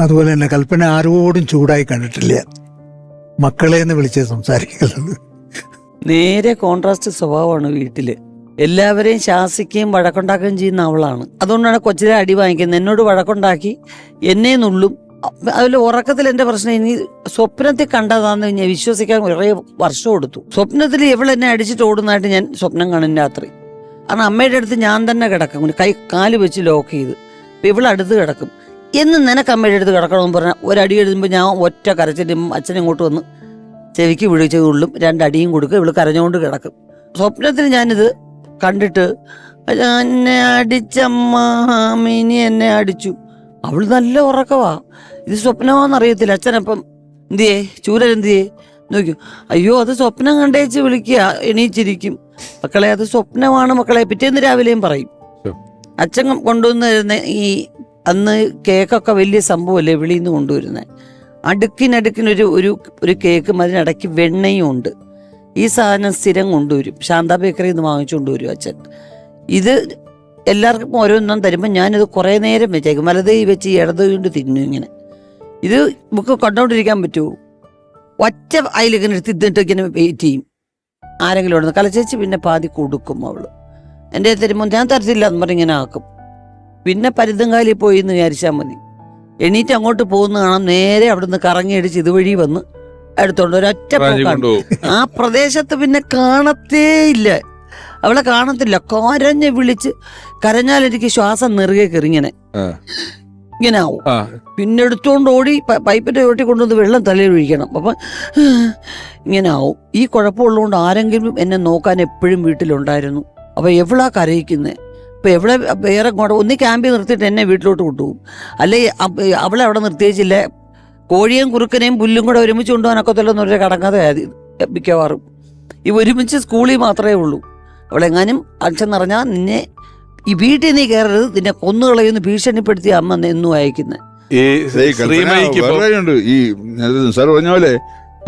അതുപോലെ തന്നെ കൽപ്പന ആരോടും ചൂടായി കണ്ടിട്ടില്ല. മക്കളെ എന്ന് വിളിച്ച് സംസാരിക്കുന്നത് നേരെ കോൺട്രാസ്റ്റ് സ്വഭാവമാണ് വീട്ടിൽ. എല്ലാവരെയും ശാസിക്കുകയും വഴക്കുണ്ടാക്കുകയും ചെയ്യുന്ന അവളാണ്. അതുകൊണ്ടാണ് കൊച്ചിലെ അടി വാങ്ങിക്കുന്നത്. എന്നോട് വഴക്കുണ്ടാക്കി എന്നെ നുള്ളും. അതിൽ ഉറക്കത്തിൽ എന്റെ പ്രശ്നം ഇനി സ്വപ്നത്തിൽ കണ്ടതാന്ന് ഞാൻ വിശ്വസിക്കാൻ കുറേ വർഷം എടുത്തു. സ്വപ്നത്തിൽ ഇവൾ എന്നെ അടിച്ചിട്ട് ഓടുന്നതായിട്ട് ഞാൻ സ്വപ്നം കാണും രാത്രി. കാരണം അമ്മയുടെ അടുത്ത് ഞാൻ തന്നെ കിടക്കും. കൈ കാൽ വെച്ച് ലോക്ക് ചെയ്ത്. ഇവൾ അടുത്ത് കിടക്കും. എന്ന് നിനക്ക് അമ്മയുടെ അടുത്ത് കിടക്കണമെന്ന് പറഞ്ഞാൽ ഒരടി എഴുതുമ്പോൾ ഞാൻ ഒറ്റ കരച്ചിട്ടും അച്ഛൻ ഇങ്ങോട്ട് വന്ന് ചെവിക്ക് വിളിച്ച് ഉള്ളും രണ്ടടിയും കൊടുക്കും ഇവൾ കരഞ്ഞുകൊണ്ട് കിടക്കും. സ്വപ്നത്തിൽ ഞാനിത് കണ്ടിട്ട് എന്നെ അടിച്ചമ്മാമിനി എന്നെ അടിച്ചു. അവൾ നല്ല ഉറക്കവാ. ഇത് സ്വപ്നമാണെന്നറിയത്തില്ല അച്ഛനപ്പം എന്തിയേ? ചൂരൻ എന്തിയേ? നോക്കൂ. അയ്യോ അത് സ്വപ്നം കണ്ടേച്ച് വിളിക്കുക എണീച്ചിരിക്കും. മക്കളെ അത് സ്വപ്നമാണ് മക്കളെ. പിറ്റേന്ന് രാവിലെയും പറയും. അച്ഛൻ കൊണ്ടുവന്നിരുന്ന ഈ അന്ന് കേക്കൊക്കെ വലിയ സംഭവമല്ലേ വെളിയിൽ നിന്ന് കൊണ്ടുവരുന്നത് അടുക്കിനടുക്കിനൊരു ഒരു ഒരു കേക്കും അതിനിടയ്ക്ക് വെണ്ണയും ഉണ്ട്. ഈ സാധനം സ്ഥിരം കൊണ്ടുവരും. ശാന്ത ബേക്കറിയിൽ നിന്ന് വാങ്ങിച്ചുകൊണ്ട് വരും അച്ഛൻ. ഇത് എല്ലാവർക്കും ഓരോന്നും തരുമ്പോൾ ഞാനിത് കുറേ നേരം വെച്ചേക്കും. വലതേ വെച്ച് ഇടത് കൊണ്ട് തിന്നു ഇങ്ങനെ. ഇത് നമുക്ക് കണ്ടോണ്ടിരിക്കാൻ പറ്റുമോ? ഒറ്റ അതിലിങ്ങനെ ഇതിട്ട് ഇങ്ങനെ വെയിറ്റ് ചെയ്യും. ആരെങ്കിലും ഉണ്ടെന്ന്. കലച്ചേച്ച് പിന്നെ പാതി കൊടുക്കും അവൾ. എന്റെ തരുമ്പോൾ ഞാൻ തരത്തില്ല എന്ന് പറഞ്ഞ് ഇങ്ങനെ ആക്കും. പിന്നെ പരുന്തങ്കാലിൽ പോയി എന്ന് വിചാരിച്ചാൽ മതി. എണീറ്റ് അങ്ങോട്ട് പോകുന്ന കാണാം നേരെ അവിടുന്ന് കറങ്ങി അടിച്ച് ഇതുവഴി വന്ന് എടുത്തോണ്ട് ഒരൊറ്റ പോക്കാണ്. ആ പ്രദേശത്ത് പിന്നെ കാണത്തേ ഇല്ല. അവളെ കാണത്തില്ല. കരഞ്ഞ് വിളിച്ച് കരഞ്ഞാൽ എനിക്ക് ശ്വാസം നെറുകെ കെറിങ്ങനെ. ഇങ്ങനെ ആവും. പിന്നെ എടുത്തോണ്ട് ഓടി പൈപ്പിന്റെ ചോട്ടി കൊണ്ടുവന്ന് വെള്ളം തലയിൽ ഒഴിക്കണം. അപ്പം ഇങ്ങനെ ആവും. ഈ കുഴപ്പമുള്ളതുകൊണ്ട് ആരെങ്കിലും എന്നെ നോക്കാൻ എപ്പോഴും വീട്ടിലുണ്ടായിരുന്നു. അപ്പൊ എവിടാ കരയിക്കുന്നത് അപ്പൊ എവിടെ വേറെ കൂടെ ഒന്ന് ക്യാമ്പിൽ നിർത്തിയിട്ട് എന്നെ വീട്ടിലോട്ട് കൊണ്ടുപോകും. അല്ലെ അവളെ അവിടെ നിർത്തിയേച്ചില്ല. കോഴിയും കുറുക്കനെയും പുല്ലും കൂടെ ഒരുമിച്ച് കൊണ്ടുപോകാനൊക്കത്തില്ലെന്ന് പറഞ്ഞാൽ കടങ്ങാതെ ആയത് മിക്കവാറും. ഈ ഒരുമിച്ച് സ്കൂളിൽ മാത്രമേ ഉള്ളൂ. അവളെങ്ങാനും അച്ഛൻ പറഞ്ഞാൽ നിന്നെ ഈ വീട്ടിൽ നീ കയറരുത് നിന്നെ കൊന്നുകളയുന്ന ഭീഷണിപ്പെടുത്തിയ അമ്മ എന്നും അയക്കുന്നത് ഈ സാർ പറഞ്ഞ പോലെ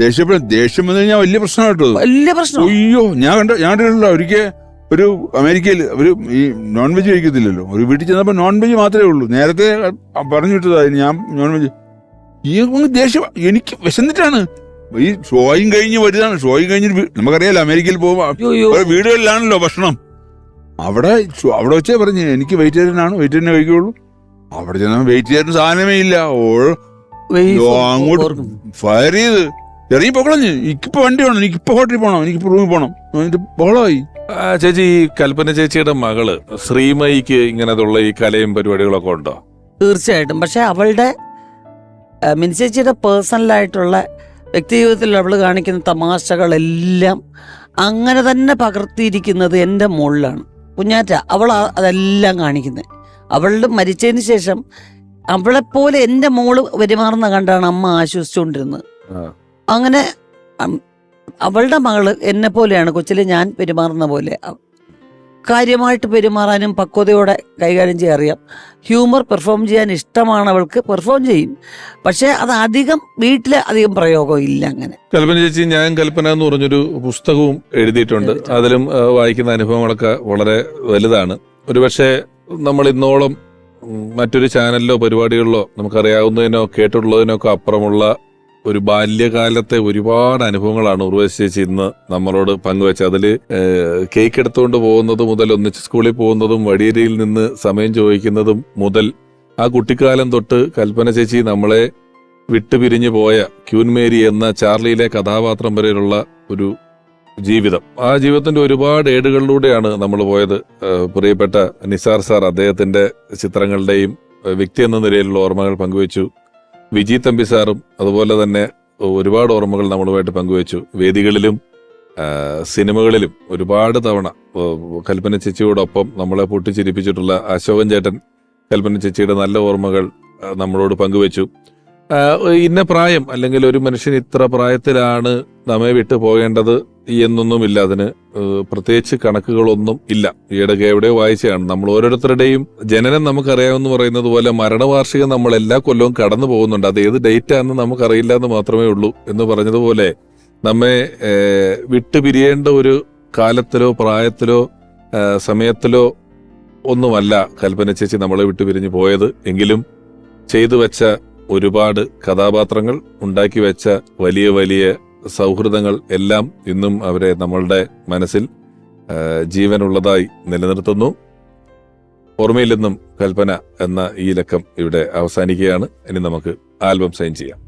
ദേഷ്യപ്പെടും ദേഷ്യം വന്നു കഴിഞ്ഞാൽ വലിയ പ്രശ്നമായിട്ടോ വലിയ പ്രശ്നം അയ്യോ ഞാൻ കണ്ട ഞാൻ കണ്ടിട്ടില്ല ഒരിക്കൽ ഒരു അമേരിക്കയിൽ ഒരു ഈ നോൺ വെജ് കഴിക്കത്തില്ലല്ലോ. ഒരു വീട്ടിൽ ചെന്നപ്പോൾ നോൺ വെജ് മാത്രമേ ഉള്ളൂ. നേരത്തെ പറഞ്ഞു വിട്ടതായി ഞാൻ നോൺ വെജ് ഈ ദേഷ്യം എനിക്ക് വിശന്നിട്ടാണ്. ഈ ഷോയും കഴിഞ്ഞ് വരുന്നതാണ്. ഷോയും കഴിഞ്ഞ് നമുക്കറിയാലോ അമേരിക്കയിൽ പോകുമ്പോൾ വീടുകളിലാണല്ലോ ഭക്ഷണം. അവിടെ അവിടെ വെച്ചേ പറഞ്ഞു എനിക്ക് വെജിറ്റേറിയൻ ആണ് വെജിറ്റേറിയൻ കഴിക്കുള്ളൂ. അവിടെ ചെന്നാൽ വെജിറ്റേറിയൻ സാധനമേ ഇല്ല. ഓ വെയ്ഫ് ഓ, അങ്ങോട്ട് ഫയർ ചെയ്ത്. ഇറങ്ങി പൊക്കളഞ്ഞ് എനിക്കിപ്പോ വണ്ടി വേണം. എനിക്കിപ്പോ ഹോട്ടലിൽ പോകണം എനിക്കിപ്പോ റൂമിൽ പോകണം എന്നിട്ട് ബഹളമായി. ആ, ചേച്ചി കൽപ്പന ചേച്ചിയുടെ മകൾ ശ്രീമയിക്ക് ഇങ്ങനത്തുള്ള ഈ കലയും പരിപാടികളൊക്കെ ഉണ്ടോ? തീർച്ചയായിട്ടും. പക്ഷെ അവളുടെ മിനി ചേച്ചിയുടെ പേഴ്സണലായിട്ടുള്ള വ്യക്തി ജീവിതത്തിൽ അവൾ കാണിക്കുന്ന തമാശകളെല്ലാം അങ്ങനെ തന്നെ പകർത്തിയിരിക്കുന്നത് എന്റെ മുകളിലാണ് കുഞ്ഞാറ്റ അവൾ അതെല്ലാം കാണിക്കുന്നത് അവളുടെ മരിച്ചതിന് ശേഷം അവളെപ്പോലെ എന്റെ മോൾ പെരുമാറുന്ന കണ്ടാണ് അമ്മ ആശ്വസിച്ചുകൊണ്ടിരുന്നത്. അങ്ങനെ അവളുടെ മകൾ എന്നെ പോലെയാണ് കൊച്ചിൽ ഞാൻ പെരുമാറുന്ന പോലെ. കാര്യമായിട്ട് പെരുമാറാനും പക്വതയോടെ കൈകാര്യം ചെയ്യാൻ അറിയാം. ഹ്യൂമർ പെർഫോം ചെയ്യാൻ ഇഷ്ടമാണ് അവൾക്ക് പെർഫോം ചെയ്യും. പക്ഷേ അത് അധികം വീട്ടിൽ അധികം പ്രയോഗം ഇല്ല അങ്ങനെ. കൽപ്പന ചേച്ചി ഞാൻ കൽപ്പന എന്ന് പറഞ്ഞൊരു പുസ്തകവും എഴുതിയിട്ടുണ്ട്. എഴുതിയിട്ടുണ്ട്. അതിലും വായിക്കുന്ന അനുഭവങ്ങളൊക്കെ വളരെ വലുതാണ്. ഒരുപക്ഷെ നമ്മൾ ഇന്നോളം മറ്റൊരു ചാനലിലോ പരിപാടികളിലോ നമുക്കറിയാവുന്നതിനോ കേട്ടിട്ടുള്ളതിനോ ഒക്കെ അപ്പുറമുള്ള ഒരു ബാല്യകാലത്തെ ഒരുപാട് അനുഭവങ്ങളാണ് ഉർവശി ചേച്ചി ഇന്ന് നമ്മളോട് പങ്കുവെച്ചത്. അതിൽ കേക്ക് എടുത്തുകൊണ്ട് പോകുന്നത് മുതൽ ഒന്നിച്ച് സ്കൂളിൽ പോകുന്നതും വടിയേരിയിൽ നിന്ന് സമയം ചോദിക്കുന്നതും മുതൽ ആ കുട്ടിക്കാലം തൊട്ട് കൽപ്പന ചേച്ചി നമ്മളെ വിട്ടുപിരിഞ്ഞു പോയ ക്യൂൻമേരി എന്ന ചാർലിയിലെ കഥാപാത്രം വരെയുള്ള ഒരു ജീവിതം. ആ ജീവിതത്തിന്റെ ഒരുപാട് ഏടുകളിലൂടെയാണ് നമ്മൾ പോയത്. പ്രിയപ്പെട്ട നിസാർ സാർ അദ്ദേഹത്തിന്റെ ചിത്രങ്ങളുടെയും വ്യക്തി എന്ന നിലയിലുള്ള ഓർമ്മകൾ പങ്കുവച്ചു. വിജി തമ്പി സാറും അതുപോലെ തന്നെ ഒരുപാട് ഓർമ്മകൾ നമ്മളുമായിട്ട് പങ്കുവച്ചു. വേദികളിലും സിനിമകളിലും ഒരുപാട് തവണ കൽപ്പന ചേച്ചിയോടൊപ്പം നമ്മളെ പൊട്ടിച്ചിരിപ്പിച്ചിട്ടുള്ള അശോകൻ ചേട്ടൻ കൽപ്പന ചേച്ചിയുടെ നല്ല ഓർമ്മകൾ നമ്മളോട് പങ്കുവച്ചു. ഇന്ന പ്രായം അല്ലെങ്കിൽ ഒരു മനുഷ്യൻ ഇത്ര പ്രായത്തിലാണ് നമ്മെ വിട്ടു പോകേണ്ടത് എന്നൊന്നുമില്ല. അതിന് പ്രത്യേകിച്ച് കണക്കുകളൊന്നും ഇല്ല. ഈയിടയ്ക്ക് എവിടെയോ വായിച്ചതാണ്. നമ്മൾ ഓരോരുത്തരുടെയും ജനനം നമുക്കറിയാമെന്ന് പറയുന്നത് പോലെ മരണവാർഷികം നമ്മൾ എല്ലാ കൊല്ലവും കടന്നു പോകുന്നുണ്ട്. അത് ഏത് ഡേറ്റ് ആണെന്ന് നമുക്കറിയില്ല എന്ന് മാത്രമേ ഉള്ളൂ എന്ന് പറഞ്ഞതുപോലെ നമ്മെ വിട്ടുപിരിയേണ്ട ഒരു കാലത്തിലോ പ്രായത്തിലോ സമയത്തിലോ ഒന്നുമല്ല കൽപ്പന ചേച്ചി നമ്മളെ വിട്ടുപിരിഞ്ഞു പോയത്. എങ്കിലും ചെയ്തു വെച്ച ഒരുപാട് കഥാപാത്രങ്ങൾ ഉണ്ടാക്കി വെച്ച വലിയ വലിയ സൗഹൃദങ്ങൾ എല്ലാം ഇന്നും അവരെ നമ്മളുടെ മനസ്സിൽ ജീവനുള്ളതായി നിലനിർത്തുന്നു. ഓർമ്മയിൽ നിന്നും കൽപ്പന എന്ന ഈ ലക്കം ഇവിടെ അവസാനിക്കുകയാണ്. ഇനി നമുക്ക് ആൽബം സൈൻ ചെയ്യാം.